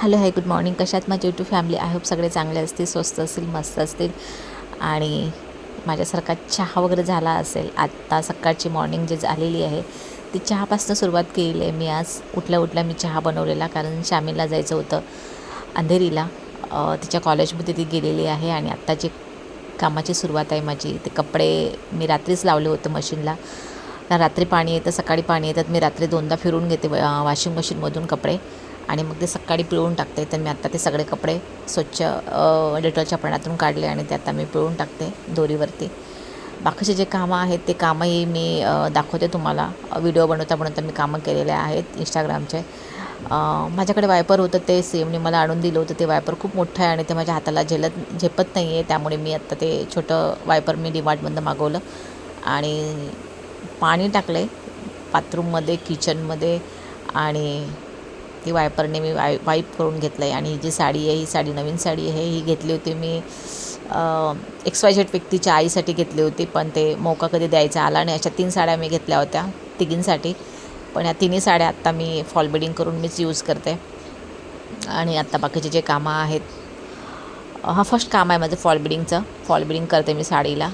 Hello hi good morning. कशात माझी YouTube family? I hope सगळे चांगले असतील स्वस्त असतील मस्त असतील. आणि माझ्यासारखा चहा वगैरे झाला असेल आत्ता सकाळची मॉर्निंग जी झालेली आहे ती चहापासून सुरुवात केली आहे. मी आज उठल्या उठल्या मी चहा बनवलेला कारण शामीला जायचं होतं अंधेरीला. तिच्या कॉलेजमध्ये ती गेलेली आहे आणि आत्ता जी कामाची सुरुवात आहे माझी ते कपडे मी रात्रीच लावले होते मशीनला. कारण रात्री पाणी येतं सकाळी पाणी येतात मी रात्री दोनदा फिरून घेते वॉशिंग मशीनमधून कपडे. आणि मग ते सकाळी पिळून टाकते. तर मी आत्ता ते सगळे कपडे स्वच्छ डेटॉलच्या पाण्यातून काढले आणि ते आता मी पिळून टाकते दोरीवरती. बाकीचे जे कामं आहेत ते कामंही मी दाखवते तुम्हाला. व्हिडिओ बनवता बनवता मी कामं केलेले आहेत इंस्टाग्रामचे माझ्याकडे वायपर होतं ते सेमने मला आणून दिलं होतं ते वायपर. खूप मोठं आहे आणि ते माझ्या हाताला झेलत झेपत नाही आहे त्यामुळे मी आत्ता ते छोटं वायपर मी डिमार्टमधनं मागवलं. आणि पाणी टाकलं आहे बाथरूममध्ये किचनमध्ये आणि ती वायपरने मी वाय वाईप करून घेतलं आहे आणि ही जी साडी आहे ही साडी नवीन साडी आहे ही घेतली होती मी एक्स वाय झेड व्यक्तीच्या आईसाठी घेतली होती. पण ते मोका कधी द्यायचा आला आणि अशा तीन साड्या मी घेतल्या होत्या तिघींसाठी. पण या तिन्ही साड्या आत्ता मी फॉल बिडिंग करून मीच यूज करते. आणि आत्ता बाकीचे जे कामं आहेत हा फर्स्ट काम आहे माझं फॉल बिडिंगचं फॉल बिडिंग करते मी साडीला.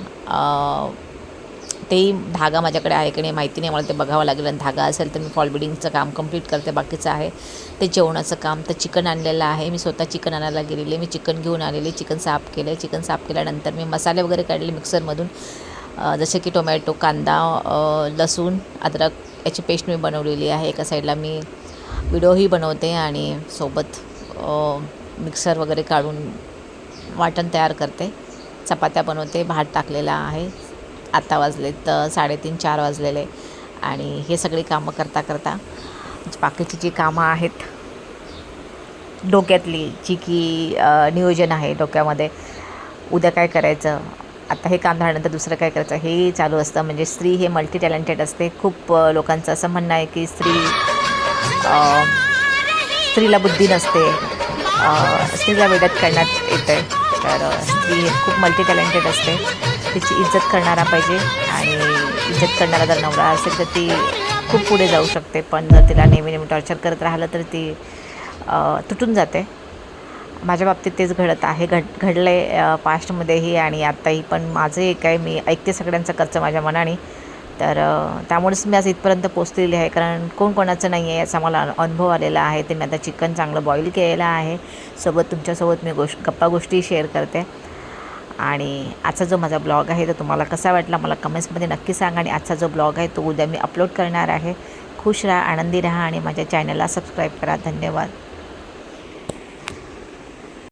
तेही धागा माझ्याकडे आहे की नाही माहिती नाही. मला ते बघावं लागेल. आणि धागा असेल तर मी फॉल बिडिंगचं काम कंप्लीट करते. बाकीचं आहे ते जेवणाचं काम. तर चिकन आणलेलं आहे. मी स्वतः चिकन आणायला गेलेले. मी चिकन घेऊन आलेले. चिकन साफ केले. चिकन साफ केल्यानंतर मी मसाले वगैरे काढले मिक्सरमधून जसे की टोमॅटो कांदा लसूण अद्रक याची पेस्ट मी बनवलेली आहे. एका साईडला मी व्हिडिओही बनवते आणि सोबत मिक्सर वगैरे काढून वाटण तयार करते. चपात्या बनवते. भात टाकलेला आहे. आत्ता वाजलेत साडेतीन चार वाजलेले. आणि हे सगळी कामं करता करता बाकीची जी कामं आहेत डोक्यातली जी की नियोजन आहे डोक्यामध्ये उद्या काय करायचं? आता हे काम झाल्यानंतर दुसरं काय करायचं? हे चालू असतं. म्हणजे स्त्री हे मल्टी टॅलेंटेड असते. खूप लोकांचं असं म्हणणं आहे की स्त्री स्त्रीला बुद्धी नसते. स्त्रीला वेड्यात करण्यात येते तर स्त्री हे खूप मल्टी टॅलेंटेड असते. तिची इज्जत करणारा पाहिजे आणि इज्जत करणारा जर नवरा असेल तर ती खूप पुढे जाऊ शकते. पण जर तिला नेहमी नेहमी टॉर्चर करत राहिलं तर ती तुटून जाते. माझ्या बाबतीत तेच घडत आहे. घड घडलं आहे पास्टमध्येही आणि आत्ताही. पण माझं एक आहे. मी ऐकते सगळ्यांचं कच्चं माझ्या मनाने. तर त्यामुळेच मी आज इथपर्यंत पोचलेली आहे. कारण कोण कोणाचं नाही आहे याचा मला अनुभव आलेला आहे. ते मी आता चिकन चांगलं बॉईल केलेलं आहे. सोबत तुमच्यासोबत मी गोष्ट गप्पा गोष्टी शेअर करते. आणि आजचा जो माझा ब्लॉग आहे तो तुम्हाला कसा वाटला मला कमेंट्समध्ये नक्की सांगा आणि आजचा जो ब्लॉग आहे तो उद्या मी अपलोड करणार आहे. खुश राहा आनंदी राहा आणि माझ्या चॅनलला सबस्क्राईब करा. धन्यवाद.